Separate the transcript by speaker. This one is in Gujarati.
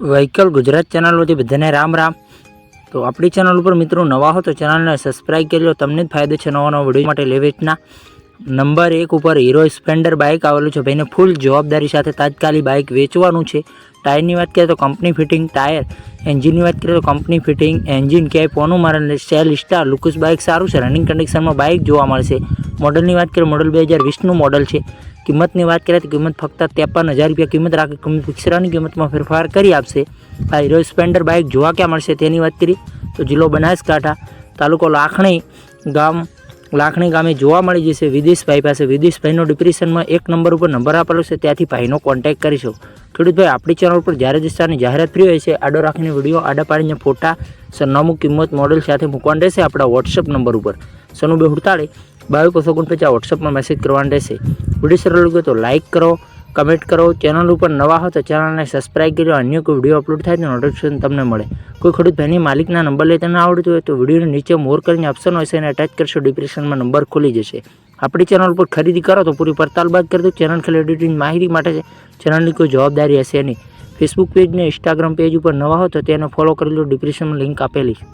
Speaker 1: વ્હીકલ ગુજરાત ચેનલ વતી બધાને રામ રામ. તો આપણી ચેનલ ઉપર મિત્રો નવા હો તો ચેનલને સબસ્ક્રાઈબ કરી લો. તમને જ ફાયદો છે નવા નવા વીડિયો માટે લેવેટના નંબર એક ઉપર હીરો સ્પ્લેન્ડર બાઇક આવેલું છે ભાઈને ફૂલ જવાબદારી સાથે તાત્કાલિક બાઇક વેચવાનું છે. ટાયરની વાત કરીએ તો કંપની ફિટિંગ ટાયર એન્જિનની વાત કરીએ તો કંપની ફિટિંગ એન્જિન ક્યાંય પોનું મારે સેલ સ્ટાર લુકસ બાઇક સારું છે. રનિંગ કન્ડિશનમાં બાઇક જોવા મળશે. મોડલની વાત કરીએ, મોડલ બે હજાર વીસનું મોડલ છે. કિંમતની વાત કરીએ તો કિંમત ફક્ત ત્રેપન હજાર રૂપિયા કિંમત રાખે, કિંમત ફિક્સરાની કિંમતમાં ફેરફાર કરી આપશે. આ હીરો સ્પ્લેન્ડર બાઇક જોવા ક્યાં મળશે તેની વાત કરી તો જિલ્લો બનાસકાંઠા તાલુકો લાખણી ગામ, લાખણી ગામે જોવા મળી જશે. વિદેશભાઈ પાસે, વિદેશભાઈનો ડિપ્રેશનમાં એક નંબર ઉપર નંબર આપેલો છે, ત્યાંથી ભાઈનો કોન્ટેક્ટ કરીશું. ખેડૂતભાઈ, આપણી ચેનલ ઉપર જ્યારે દિશાની જાહેરાત ફ્રી હોય છે, આડો રાખીને વીડિયો આડા પાડીને ફોટા, સરનામું, કિંમત મોડલ સાથે મૂકવાનું રહેશે આપણા વોટ્સઅપ નંબર ઉપર. સનુબે હુડતાળી બાવીસ બસો પેચા વોટ્સઅપમાં મેસેજ કરવાનું રહેશે. વીડિયો સરળ લાગ્યો તો લાઇક કરો કમેન્ટ કરો. ચેનલ ઉપર નવા હો તો ચેનલને સબસ્ક્રાઇબ કરી અન્ય કોઈ વીડિયો અપલોડ થાય તો નોટિફિકેશન તમને મળે. કોઈ ખેડૂત ભાઈની માલિકના નંબર લેતા ના આવડતું હોય તો વિડીયોની નીચે મોર કરીને ઓપ્શન હોય છે એને અટેચ કરશો. ડિપ્રેશનમાં નંબર ખુલી જશે. આપણી ચેનલ ઉપર ખરીદી કરો તો પૂરી પડતાલ બાદ કરી દો. ચેનલ ખાલી એડિટિંગ માહિતી માટે છે. ચેનલની કોઈ જવાબદારી હશે નહીં. ફેસબુક પેજ ને ઇન્સ્ટાગ્રામ પેજ ઉપર નવા હો તો તેને ફોલો કરી લો. ડિપ્રેશનમાં લિંક આપેલી